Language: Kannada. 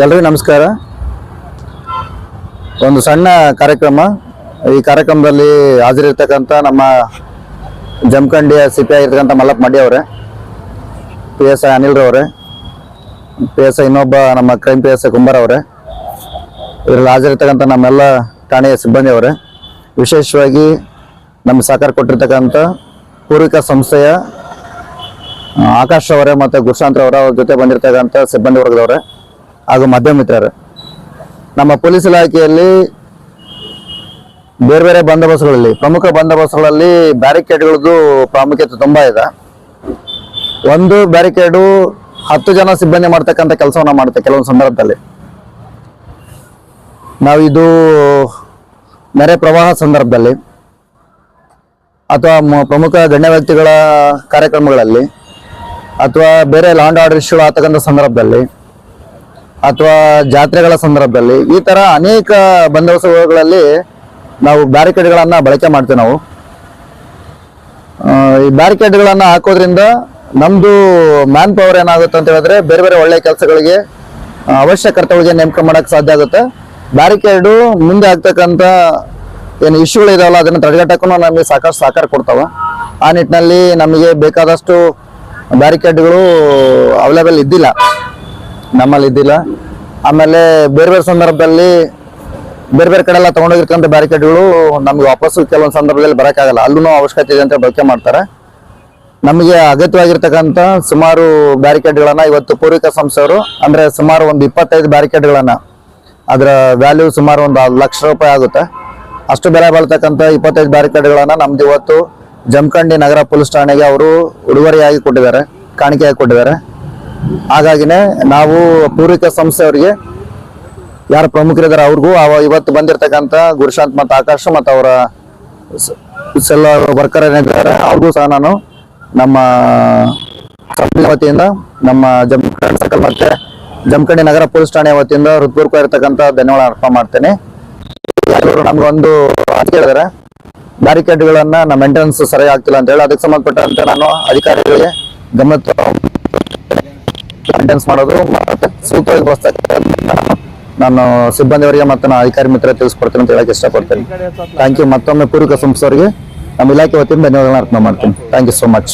ಎಲ್ರಿಗೂ ನಮಸ್ಕಾರ. ಒಂದು ಸಣ್ಣ ಕಾರ್ಯಕ್ರಮ. ಈ ಕಾರ್ಯಕ್ರಮದಲ್ಲಿ ಹಾಜರಿರ್ತಕ್ಕಂಥ ನಮ್ಮ ಜಮಖಂಡಿಯ ಸಿ ಪಿ ಆಗಿರ್ತಕ್ಕಂಥ ಮಲ್ಲಪ್ಪ ಮಡಿ ಅವರೇ ಪಿ ಎಸ್ ಐ ಅನಿಲ್ ರವರೇ ಪಿ ಎಸ್ ಐ ಇನ್ನೊಬ್ಬ ನಮ್ಮ crime P S I Kumbar ಅವರೇ. ಇದರಲ್ಲಿ ಹಾಜರಿರ್ತಕ್ಕಂಥ ನಮ್ಮೆಲ್ಲ ಠಾಣೆಯ ಸಿಬ್ಬಂದಿ ಅವರೇ. ವಿಶೇಷವಾಗಿ ನಮ್ಮ ಸಹಕಾರ ಕೊಟ್ಟಿರ್ತಕ್ಕಂಥ ಪೂರ್ವಿಕ ಸಂಸ್ಥೆಯ ಆಕಾಶ್ ಅವರೇ ಮತ್ತು ಗುರುಶಾಂತ್ ಅವರ ಅವ್ರ ಜೊತೆ ಬಂದಿರತಕ್ಕಂಥ ಸಿಬ್ಬಂದಿ ವರ್ಗದವರೇ. ಹಾಗೂ ಮಧ್ಯಮಿತ್ರರು ನಮ್ಮ ಪೊಲೀಸ್ ಇಲಾಖೆಯಲ್ಲಿ ಬೇರೆ ಬೇರೆ ಬಂದೋಬಸ್ತ್ಗಳಲ್ಲಿ, ಪ್ರಮುಖ ಬಂದೋಬಸ್ತ್ಗಳಲ್ಲಿ ಬ್ಯಾರಿಕೇಡ್ಗಳದ್ದು ಪ್ರಾಮುಖ್ಯತೆ ತುಂಬಾ ಇದೆ. ಒಂದು ಬ್ಯಾರಿಕೇಡು ಹತ್ತು ಜನ ಸಿಬ್ಬಂದಿ ಮಾಡ್ತಕ್ಕಂಥ ಕೆಲಸವನ್ನ ಮಾಡುತ್ತೆ ಕೆಲವೊಂದು ಸಂದರ್ಭದಲ್ಲಿ. ನಾವು ಇದು ನೆರೆ ಪ್ರವಾಹ ಸಂದರ್ಭದಲ್ಲಿ ಅಥವಾ ಪ್ರಮುಖ ಗಣ್ಯ ವ್ಯಕ್ತಿಗಳ ಕಾರ್ಯಕ್ರಮಗಳಲ್ಲಿ ಅಥವಾ ಬೇರೆ ಲಾಂಡ್ ಆರ್ಡರ್ ಇಶ್ಯೂ ಆಗ್ತಕ್ಕಂಥ ಸಂದರ್ಭದಲ್ಲಿ ಅಥವಾ ಜಾತ್ರೆಗಳ ಸಂದರ್ಭದಲ್ಲಿ ಈ ತರ ಅನೇಕ ಬಂದೋಬಸ್ತುಗಳಲ್ಲಿ ನಾವು ಬ್ಯಾರಿಕೇಡ್ಗಳನ್ನ ಬಳಕೆ ಮಾಡ್ತೇವೆ ನಾವು. ಈ ಬ್ಯಾರಿಕೇಡ್ಗಳನ್ನ ಹಾಕೋದ್ರಿಂದ ನಮ್ದು ಮ್ಯಾನ್ ಪವರ್ ಏನಾಗುತ್ತೆ ಅಂತ ಹೇಳಿದ್ರೆ ಬೇರೆ ಬೇರೆ ಒಳ್ಳೆ ಕೆಲಸಗಳಿಗೆ ಅವಶ್ಯ ಕರ್ತವ್ಯಗಳಿಗೆ ನೇಮಕ ಮಾಡಕ್ ಸಾಧ್ಯ ಆಗುತ್ತೆ. ಬ್ಯಾರಿಕೇಡ್ ಮುಂದೆ ಆಗ್ತಕ್ಕಂಥ ಏನು ಇಶ್ಯೂಗಳು ಇದಾವಲ್ಲ ಅದನ್ನ ತಡೆಗಟ್ಟಕ್ಕೂ ನಮಗೆ ಸಾಕಷ್ಟು ಸಹಕಾರ ಕೊಡ್ತಾವ. ಆ ನಿಟ್ಟಿನಲ್ಲಿ ನಮಗೆ ಬೇಕಾದಷ್ಟು ಬ್ಯಾರಿಕೇಡ್ಗಳು ಅವೈಲೇಬಲ್ ಇದ್ದಿಲ್ಲ. ನಮ್ಮಲ್ಲಿ ಇದ್ದಿಲ್ಲ. ಆಮೇಲೆ ಬೇರೆ ಬೇರೆ ಸಂದರ್ಭದಲ್ಲಿ ಬೇರೆ ಬೇರೆ ಕಡೆ ಎಲ್ಲ ತಗೊಂಡೋಗಿರ್ತಕ್ಕಂಥ ಬ್ಯಾರಿಕೇಡ್ಗಳು ನಮ್ಗೆ ವಾಪಸ್ಸು ಕೆಲವೊಂದು ಸಂದರ್ಭದಲ್ಲಿ ಬರೋಕ್ಕಾಗಲ್ಲ. ಅಲ್ಲೂ ಅವಶ್ಯಕತೆ ಇದೆ ಅಂತ ಬಳಕೆ ಮಾಡ್ತಾರೆ. ನಮಗೆ ಅಗತ್ಯವಾಗಿರ್ತಕ್ಕಂಥ ಸುಮಾರು ಬ್ಯಾರಿಕೇಡ್ಗಳನ್ನ ಇವತ್ತು ಪೂರ್ವಿಕ ಸಂಸ್ಥೆಯವರು, ಅಂದರೆ ಸುಮಾರು ಒಂದು ಇಪ್ಪತ್ತೈದು ಬ್ಯಾರಿಕೇಡ್ಗಳನ್ನ ಅದರ ವ್ಯಾಲ್ಯೂ ಸುಮಾರು ಒಂದು ಲಕ್ಷ ರೂಪಾಯಿ ಆಗುತ್ತೆ. ಅಷ್ಟು ಬೆಲೆ ಬಾಳ್ತಕ್ಕಂಥ ಇಪ್ಪತ್ತೈದು ಬ್ಯಾರಿಕೇಡ್ಗಳನ್ನ ನಮ್ದು ಇವತ್ತು ಜಮಖಂಡಿ ನಗರ ಪೊಲೀಸ್ ಠಾಣೆಗೆ ಅವರು ಉಡುಗೊರೆಯಾಗಿ ಕೊಟ್ಟಿದ್ದಾರೆ, ಕಾಣಿಕೆಯಾಗಿ ಕೊಟ್ಟಿದ್ದಾರೆ. ಹಾಗಾಗಿನೇ ನಾವು ಪೂರ್ವಿಕ ಸಂಸ್ಥೆಯವರಿಗೆ ಯಾರು ಪ್ರಮುಖರಿದ್ದಾರೆ ಅವ್ರಿಗೂ ಅವ ಇವತ್ತು ಬಂದಿರತಕ್ಕಂಥ ಗುರುಶಾಂತ್ ಮತ್ತು ಆಕಾಶ್ ಮತ್ತು ಅವರ ಸೆಲ್ಲ ವರ್ಕರ್ ಏನಿದ್ದಾರೆ ಅವ್ರಿಗೂ ಸಹ ನಾನು ನಮ್ಮ ಸಂಸ್ಥೆ ವತಿಯಿಂದ, ನಮ್ಮ ಜಮಖಂಡಿ ಸರ್ಕಲ್ ಮತ್ತೆ ಜಮಖಂಡಿ ನಗರ ಪೊಲೀಸ್ ಠಾಣೆ ವತಿಯಿಂದ ಹೃತ್ಪೂರ್ವಕ ಇರತಕ್ಕಂಥ ಧನ್ಯವಾದ ಅರ್ಪಣೆ ಮಾಡ್ತೇನೆ. ನಮ್ಗೊಂದು ಹೇಳಿದ್ದಾರೆ ಬ್ಯಾರಿಕೇಡ್ಗಳನ್ನ ನಮ್ಮ ಮೇಂಟೆನೆನ್ಸ್ ಸರಿಯಾಗಿ ಆಗ್ತಿಲ್ಲ ಅಂತ ಹೇಳಿ, ಅದಕ್ಕೆ ಸಂಬಂಧಪಟ್ಟಂತೆ ನಾನು ಅಧಿಕಾರಿಗಳಿಗೆ ಗಮನ ಮೇಂಟೆನೆನ್ಸ್ ಮಾಡೋದು ಮತ್ತೆ ಸೂಕ್ತವಾಗಿ ಬಳಸ್ತಕ್ಕಂಥ ನಾನು ಸಿಬ್ಬಂದಿಯವರಿಗೆ ಮತ್ತು ನಾನು ಅಧಿಕಾರಿ ಮಿತ್ರ ತಿಳಿಸ್ಕೊಡ್ತೀನಿ ಅಂತ ಹೇಳಕ್ಕೆ ಇಷ್ಟಪಡ್ತೇನೆ. ಥ್ಯಾಂಕ್ ಯು ಮತ್ತೊಮ್ಮೆ ಪೂರ್ವಿಕ ಸಂಸ್ಥೆಯವರಿಗೆ ನಮ್ಮ ಇಲಾಖೆ ವತಿಯಿಂದ ಧನ್ಯವಾದಗಳನ್ನ ಅರ್ಪಣೆ ಮಾಡ್ತೀನಿ. Thank you so much